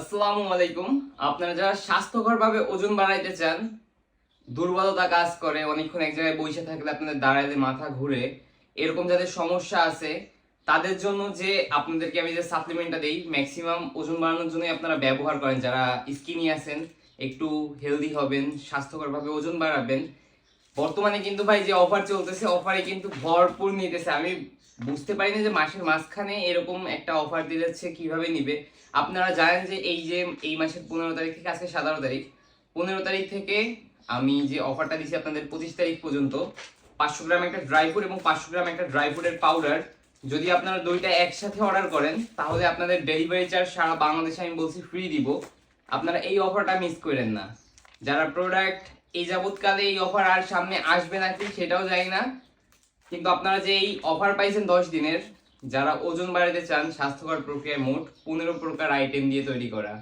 আসসালামু আলাইকুম। আপনারা যারা স্বাস্থ্যকরভাবে ওজন বাড়াইতে চান, দুর্বলতা কাজ করে, অনেকক্ষণ এক জায়গায় বসে থাকলে আপনাদের দাঁড়াইলে মাথা ঘুরে, এরকম যাদের সমস্যা আছে, তাদের জন্য যে আপনাদেরকে আমি যে সাপ্লিমেন্টটা দেই ম্যাক্সিমাম ওজন বাড়ানোর জন্য আপনারা ব্যবহার করেন। যারা স্কিনি আছেন, একটু হেলদি হবেন, স্বাস্থ্যকরভাবে ওজন বাড়াবেন। বর্তমানে কিন্তু ভাই যে অফার চলতেছে অফারে কিন্তু ভরপুর নিতেছে। আমি বুঝতে পারি না যে মাসের মাঝখানে এরকম একটা অফার দিতেছে কীভাবে নিবে। আপনারা জানেন যে এই যে এই মাসের পনেরো তারিখ থেকে আজকে সাতারো তারিখ। পনেরো তারিখ থেকে আমি যে অফারটা দিছি আপনাদের পঁচিশ তারিখ পর্যন্ত, পাঁচশো গ্রাম একটা ড্রাই ফ্রুট এবং পাঁচশো গ্রাম একটা ড্রাই ফ্রুটের পাউডার যদি আপনারা দুইটা একসাথে অর্ডার করেন, তাহলে আপনাদের ডেলিভারি চার্জ সারা বাংলাদেশে আমি বলছি ফ্রি দিব। আপনারা এই অফারটা মিস করেন না। যারা প্রোডাক্ট এই যাবৎকালে এই অফার আর সামনে আসবে নাকি সেটাও জানি না। কিন্তু আপনারা যে এই অফার পাইছেন দশ দিনের, যারা ওজন বাড়াতে চান, স্বাস্থ্যকর প্রক্রিয়ায় মোট পনেরো প্রকার আইটেম দিয়ে তৈরি করা।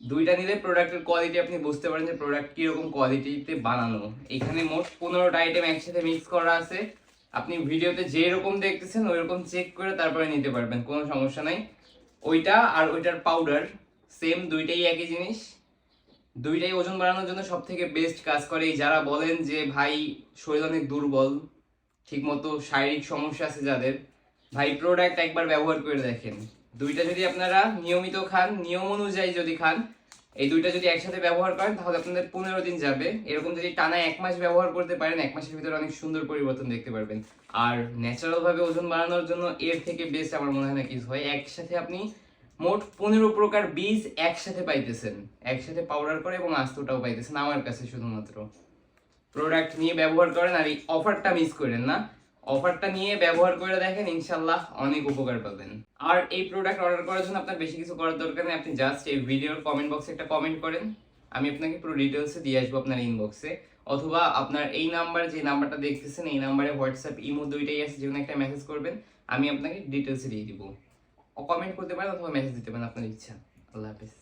দুইটা নিলে প্রোডাক্টের কোয়ালিটি আপনি বুঝতে পারেন যে প্রোডাক্ট কীরকম কোয়ালিটিতে বানানো। এখানে মোট পনেরোটা আইটেম একসাথে মিক্স করা আছে। আপনি ভিডিওতে যে রকম দেখতেছেন ওই রকম চেক করে তারপরে নিতে পারবেন, কোনো সমস্যা নাই। ওইটা আর ওইটার পাউডার সেম দুইটাই একই জিনিস। দুইটাই ওজন বাড়ানোর জন্য সব থেকে বেস্ট কাজ করে যারা বলেন যে, ভাই, শরীর অনেক দুর্বল ঠিকমতো শারীরিক সমস্যা আছে যাদের, ভাই প্রোডাক্ট একবার ব্যবহার করে দেখেন। দুইটা যদি আপনারা নিয়মিত খান, নিয়ম অনুযায়ী যদি খান, এই দুইটা যদি একসাথে ব্যবহার করেন, তাহলে আপনাদের পনেরো দিন যাবে। এরকম যদি টানা এক মাস ব্যবহার করতে পারেন, এক মাসের ভিতরে অনেক সুন্দর পরিবর্তন দেখতে পারবেন। আর ন্যাচারাল ভাবে ওজন বাড়ানোর জন্য এর থেকে বেস্ট আমার মনে হয় না কিছু হয়। একসাথে আপনি মোট পনেরো প্রকার বীজ একসাথে পাইতেছেন। একসাথে পাউডার করে এবং আস্তটাও পাইতেছেন আমার কাছে শুধুমাত্র। প্রোডাক্ট নিয়ে ব্যবহার করেন আর এই অফারটা মিস করেন না। অফারটা নিয়ে ব্যবহার করে দেখেন ইনশাল্লাহ অনেক উপকার পাবেন। আর এই প্রোডাক্ট অর্ডার করার জন্য আপনার বেশি কিছু করার দরকার নেই, আপনি জাস্ট এই ভিডিওর কমেন্ট বক্সে একটা কমেন্ট করেন। আমি আপনাকে পুরো ডিটেলসে দিয়ে আসব আপনার ইনবক্সে অথবা আপনার এই নাম্বার যে নাম্বারটা দেখতেছেন, এই নাম্বারে হোয়াটসঅ্যাপ ইমো দুইটাই আছে যে কোনো একটা মেসেজ করবেন, আমি আপনাকে ডিটেলসে দিয়ে দিব। কমেন্ট করতে পারেন অথবা মেসেজ দিতে পারেন, আপনার ইচ্ছা। আল্লাহ হাফিজ।